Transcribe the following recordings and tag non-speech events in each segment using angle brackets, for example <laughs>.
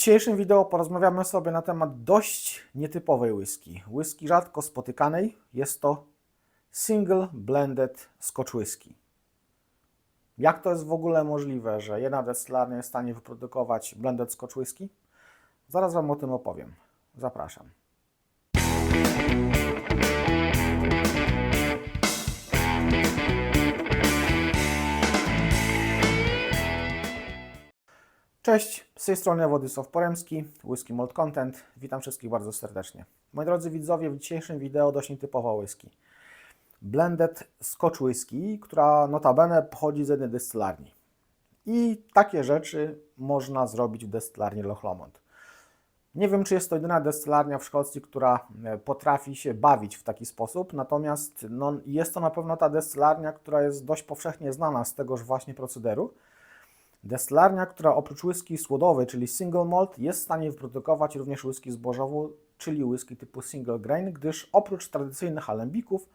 dzisiejszym wideo porozmawiamy sobie na temat dość nietypowej whisky. Whisky rzadko spotykanej. Jest to Single Blended Scotch Whisky. Jak to jest w ogóle możliwe, że jedna destylarnia jest w stanie wyprodukować blended Scotch Whisky? Zaraz Wam o tym opowiem. Zapraszam. Cześć, z tej strony Władysław Poremski, Whisky Malt Content. Witam wszystkich bardzo serdecznie. Moi drodzy widzowie, w dzisiejszym wideo dość nietypowa whisky. Blended Scotch Whisky, która notabene pochodzi z jednej destylarni. I takie rzeczy można zrobić w destylarni Loch Lomond. Nie wiem, czy jest to jedyna destylarnia w Szkocji, która e, potrafi się bawić w taki sposób, natomiast no, jest to na pewno ta destylarnia, która jest dość powszechnie znana z tegoż właśnie procederu. Destylarnia, która oprócz whisky słodowej, czyli single malt, jest w stanie wyprodukować również whisky zbożową, czyli whisky typu single grain, gdyż oprócz tradycyjnych alembików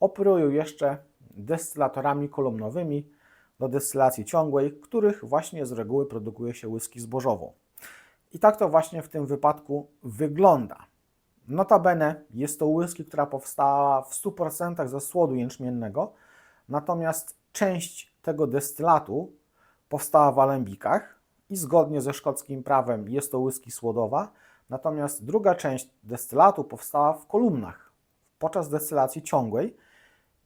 operują jeszcze destylatorami kolumnowymi do destylacji ciągłej, których właśnie z reguły produkuje się whisky zbożową. I tak to właśnie w tym wypadku wygląda. Notabene jest to whisky, która powstała w 100% ze słodu jęczmiennego, natomiast część tego destylatu powstała w alembikach i zgodnie ze szkockim prawem jest to whisky słodowa, natomiast druga część destylatu powstała w kolumnach podczas destylacji ciągłej.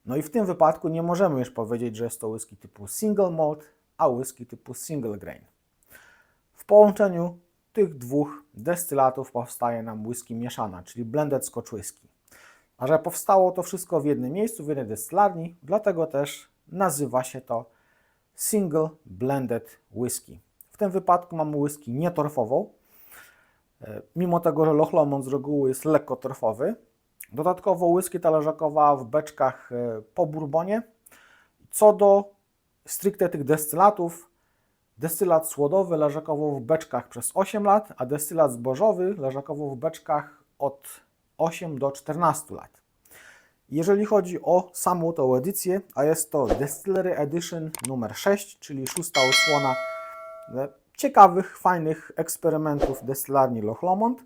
No i w tym wypadku nie możemy już powiedzieć, że jest to whisky typu single malt, a whisky typu single grain. W połączeniu tych dwóch destylatów powstaje nam whisky mieszana, czyli blended scotch whisky. A że powstało to wszystko w jednym miejscu, w jednej destylarni, dlatego też nazywa się to Single Blended Whisky. W tym wypadku mamy whisky nietorfową, e, mimo tego, że Loch Lomond z reguły jest lekko torfowy. Dodatkowo whisky ta leżakowa w beczkach e, po bourbonie. Co do stricte tych destylatów, destylat słodowy leżakował w beczkach przez 8 lat, a destylat zbożowy leżakował w beczkach od 8 do 14 lat. Jeżeli chodzi o samą tą edycję, a jest to Distillery Edition numer 6, czyli szósta odsłona e, ciekawych, fajnych eksperymentów destylarni Loch Lomond.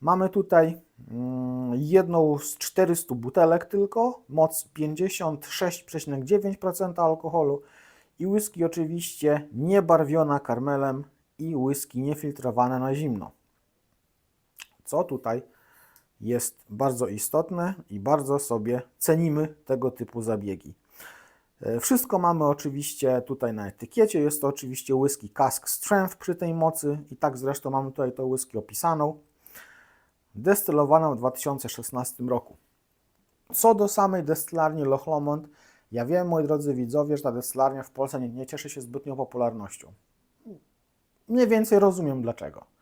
Mamy tutaj mm, jedną z 400 butelek tylko, moc 56,9% alkoholu i whisky oczywiście niebarwiona karmelem i whisky niefiltrowane na zimno. Co tutaj jest bardzo istotne i bardzo sobie cenimy tego typu zabiegi. E, Wszystko mamy oczywiście tutaj na etykiecie. Jest to oczywiście whisky Cask Strength przy tej mocy i tak zresztą mamy tutaj tą whisky opisaną. Destylowaną w 2016 roku. Co do samej destylarni Loch Lomond, ja wiem, moi drodzy widzowie, że ta destylarnia w Polsce nie, nie cieszy się zbytnią popularnością. Mniej więcej rozumiem dlaczego.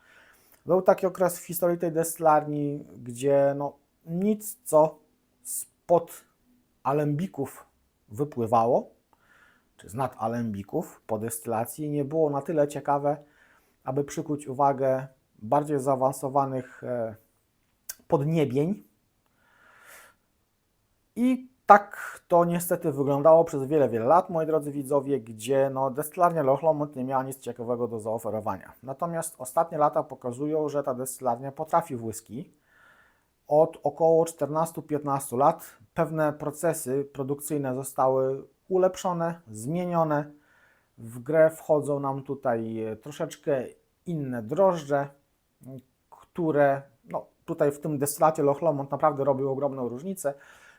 Był taki okres w historii tej destylarni, gdzie no, nic, co spod alembików wypływało, czy z nad alembików po destylacji, nie było na tyle ciekawe, aby przykuć uwagę bardziej zaawansowanych e, podniebień. I tak to niestety wyglądało przez wiele, wiele lat, moi drodzy widzowie, gdzie no, destylarnia Loch Lomond nie miała nic ciekawego do zaoferowania. Natomiast ostatnie lata pokazują, że ta destylarnia potrafi whisky. Od około 14-15 lat pewne procesy produkcyjne zostały ulepszone, zmienione. W grę wchodzą nam tutaj troszeczkę inne drożdże, które no, tutaj w tym destylacie Loch Lomond naprawdę robią ogromną różnicę.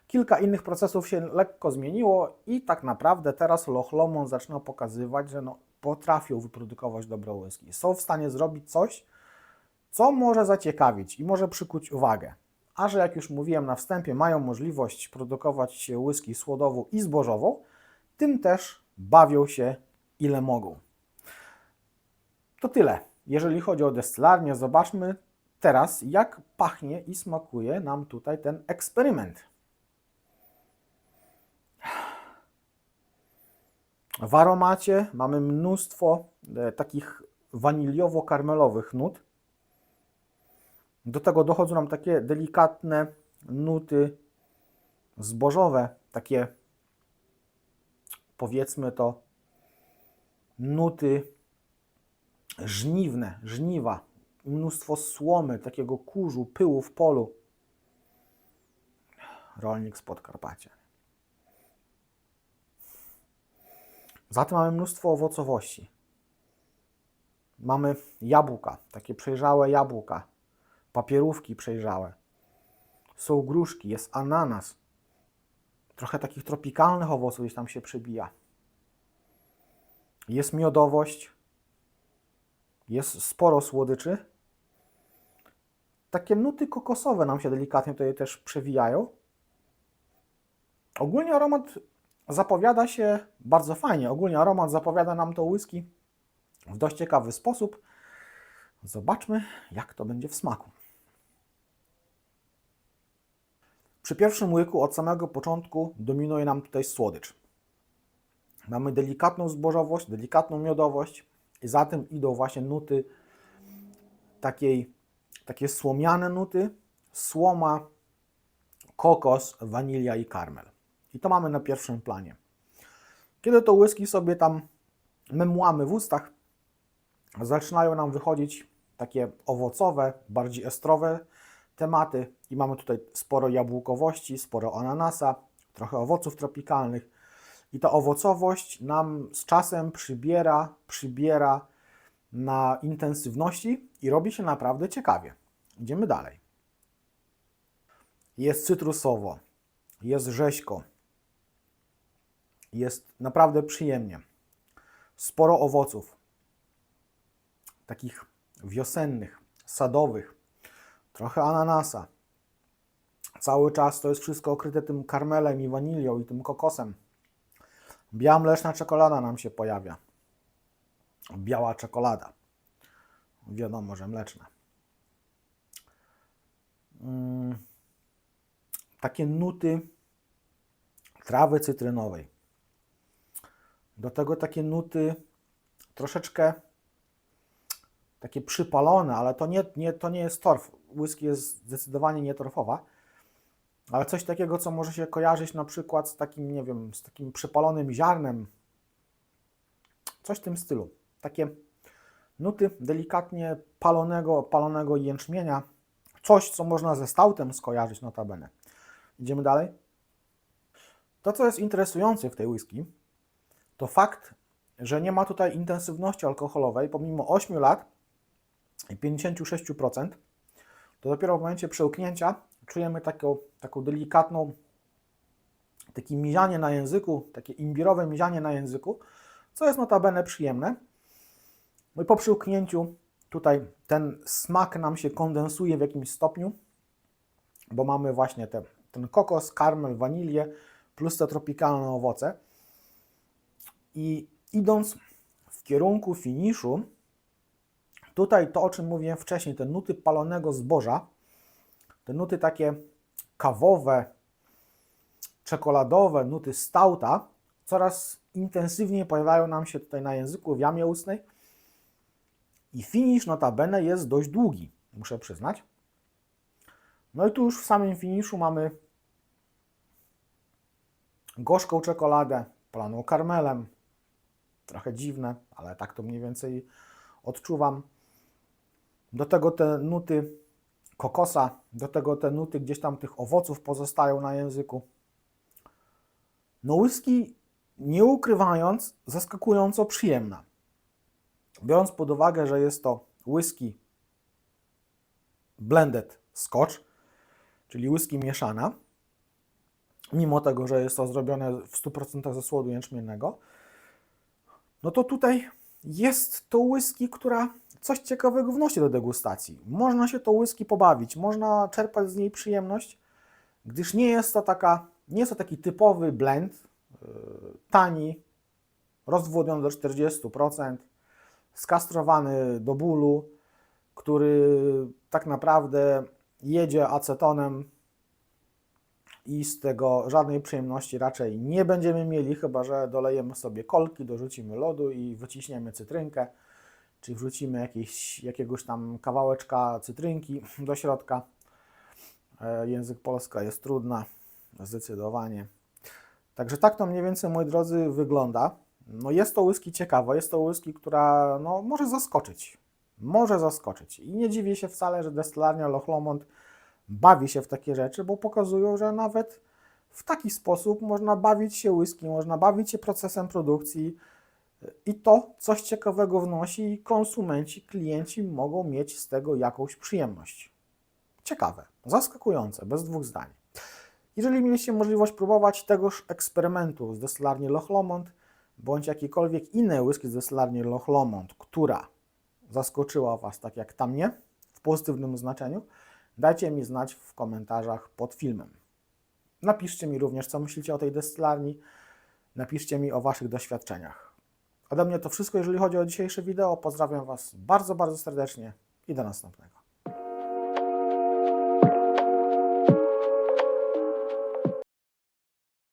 Kilka innych procesów się lekko zmieniło i tak naprawdę teraz Loch Lomond zaczyna pokazywać, że no, potrafią wyprodukować dobre whisky. Są w stanie zrobić coś, co może zaciekawić i może przykuć uwagę. A że jak już mówiłem na wstępie, mają możliwość produkować whisky słodową i zbożową, tym też bawią się ile mogą. To tyle. Jeżeli chodzi o destylarnię, zobaczmy teraz, jak pachnie i smakuje nam tutaj ten eksperyment. W aromacie mamy mnóstwo e, takich waniliowo-karmelowych nut. Do tego dochodzą nam takie delikatne nuty zbożowe, takie powiedzmy to nuty żniwne, żniwa, mnóstwo słomy, takiego kurzu, pyłu w polu. Rolnik z Podkarpacia. Zatem mamy mnóstwo owocowości. Mamy jabłka, takie przejrzałe jabłka, papierówki przejrzałe. Są gruszki, jest ananas. Trochę takich tropikalnych owoców gdzieś tam się przebija. Jest miodowość. Jest sporo słodyczy. Takie nuty kokosowe nam się delikatnie tutaj też przewijają. Ogólnie aromat zapowiada się bardzo fajnie. Ogólnie aromat zapowiada nam to whisky w dość ciekawy sposób. Zobaczmy, jak to będzie w smaku. Przy pierwszym łyku od samego początku dominuje nam tutaj słodycz. Mamy delikatną zbożowość, delikatną miodowość i za tym idą właśnie nuty takiej, takie słomiane nuty, słoma, kokos, wanilia i karmel. I to mamy na pierwszym planie. Kiedy to whisky sobie tam memłamy w ustach, zaczynają nam wychodzić takie owocowe, bardziej estrowe tematy i mamy tutaj sporo jabłkowości, sporo ananasa, trochę owoców tropikalnych i ta owocowość nam z czasem przybiera, przybiera na intensywności i robi się naprawdę ciekawie. Idziemy dalej. Jest cytrusowo, jest rzeźko, jest naprawdę przyjemnie. Sporo owoców, takich wiosennych, sadowych, trochę ananasa. Cały czas to jest wszystko okryte tym karmelem i wanilią i tym kokosem. Biała mleczna czekolada nam się pojawia. Biała czekolada. Wiadomo, że mleczna. Mm, takie nuty trawy cytrynowej. Do tego takie nuty troszeczkę takie przypalone, ale to nie, nie, to nie jest torf. Whisky jest zdecydowanie nie torfowa, ale coś takiego, co może się kojarzyć na przykład z takim, nie wiem, z takim przypalonym ziarnem. Coś w tym stylu. Takie nuty delikatnie palonego, palonego jęczmienia. Coś, co można ze stautem skojarzyć notabene. Idziemy dalej. To, co jest interesujące w tej whisky, to fakt, że nie ma tutaj intensywności alkoholowej, pomimo 8 lat i 56%, to dopiero w momencie przełknięcia czujemy taką, taką delikatną, takie mizianie na języku, takie imbirowe mizianie na języku, co jest notabene przyjemne. No i po przełknięciu tutaj ten smak nam się kondensuje w jakimś stopniu, bo mamy właśnie te, ten kokos, karmel, wanilię, plus te tropikalne owoce. I idąc w kierunku finiszu, tutaj to, o czym mówiłem wcześniej, te nuty palonego zboża, te nuty takie kawowe, czekoladowe, nuty stauta, coraz intensywniej pojawiają nam się tutaj na języku w jamie ustnej. I finisz notabene jest dość długi, muszę przyznać. No i tu już w samym finiszu mamy gorzką czekoladę, polaną karmelem, trochę dziwne, ale tak to mniej więcej odczuwam. Do tego te nuty kokosa, do tego te nuty gdzieś tam tych owoców pozostają na języku. No whisky, nie ukrywając, zaskakująco przyjemna. Biorąc pod uwagę, że jest to whisky blended scotch, czyli whisky mieszana, mimo tego, że jest to zrobione w 100% ze słodu jęczmiennego, no to tutaj jest to whisky, która coś ciekawego wnosi do degustacji. Można się to whisky pobawić, można czerpać z niej przyjemność, gdyż nie jest to taka, nie jest to taki typowy blend, yy, tani, rozwodniony do 40%, skastrowany do bólu, który tak naprawdę jedzie acetonem i z tego żadnej przyjemności raczej nie będziemy mieli, chyba że dolejemy sobie kolki, dorzucimy lodu i wyciśniemy cytrynkę, czy wrzucimy jakieś, jakiegoś tam kawałeczka cytrynki <laughs> do środka. E, Język polska jest trudna, zdecydowanie. Także tak to mniej więcej, moi drodzy, wygląda. No jest to whisky ciekawa, jest to whisky, która no, może zaskoczyć. może zaskoczyć. I nie dziwię się wcale, że destylarnia Loch Lomond bawi się w takie rzeczy, bo pokazują, że nawet w taki sposób można bawić się whisky, można bawić się procesem produkcji i to coś ciekawego wnosi i konsumenci, klienci mogą mieć z tego jakąś przyjemność. Ciekawe, zaskakujące, bez dwóch zdań. Jeżeli mieliście możliwość próbować tegoż eksperymentu z destylarni Loch Lomond, bądź jakiejkolwiek innej whisky z destylarni Loch Lomond, która zaskoczyła Was tak jak ta mnie, w pozytywnym znaczeniu, dajcie mi znać w komentarzach pod filmem. Napiszcie mi również, co myślicie o tej destylarni, napiszcie mi o Waszych doświadczeniach. Ode mnie to wszystko, jeżeli chodzi o dzisiejsze wideo. Pozdrawiam Was bardzo, bardzo serdecznie i do następnego.